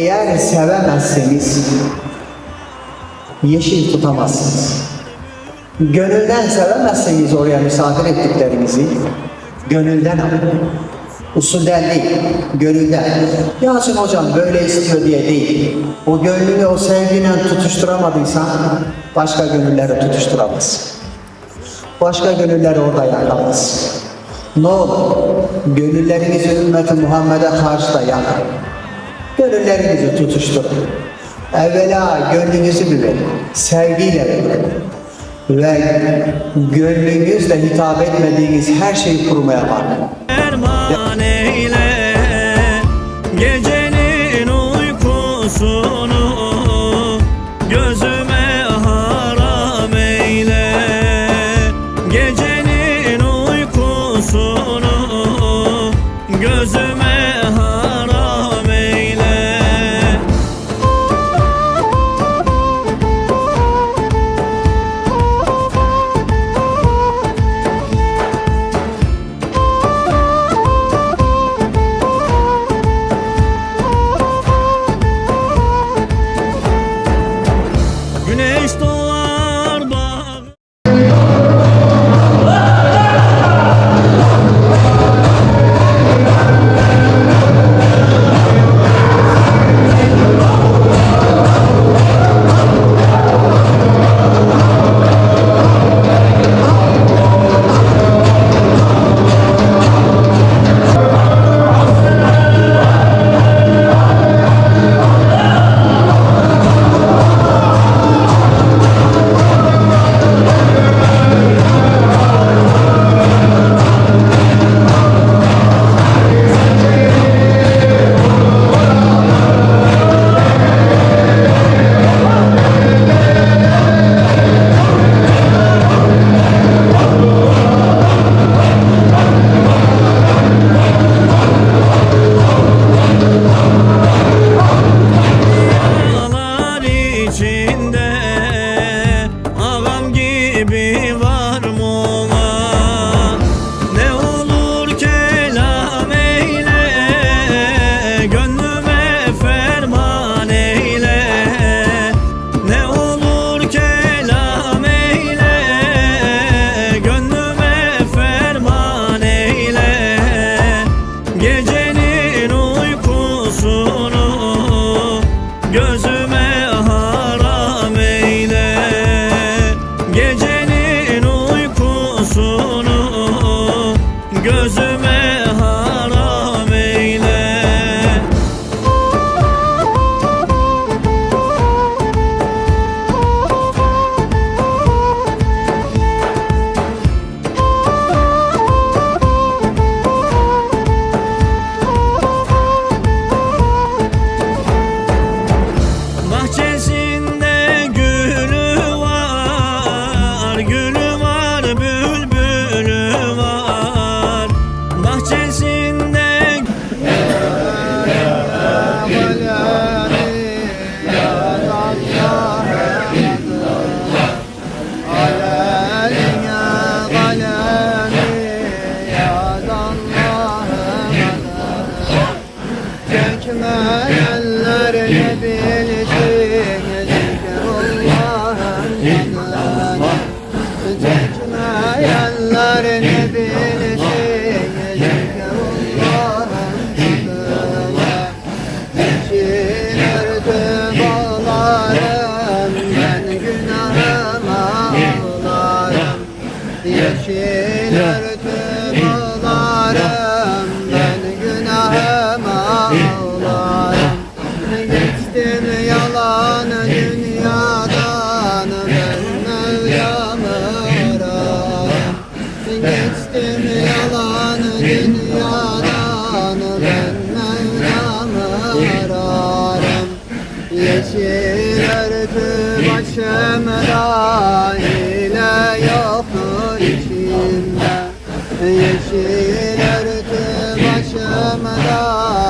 Eğer sevemezseniz yeşil tutamazsınız. Gönülden sevemezseniz oraya misafir ettiklerinizi gönülden alın. Usulden değil, gönülden. Yasin hocam böyle istiyor diye değil. O gönlünü o sevgiyle tutuşturamadıysan başka gönülleri tutuşturamazsın. Başka gönüller orada yakamaz. Ne olur gönüllerinizi ümmeti Muhammed'e karşı da yakın. Gönüllerinizi tutuşturun. Evvela gönlünüzü bir verin. Sevgiyle verin. Ve gönlünüzle hitap etmediğiniz her şeyi kurmaya bakın. Ferman eyle Gecenin Gece Yeşil Bir örtü başımda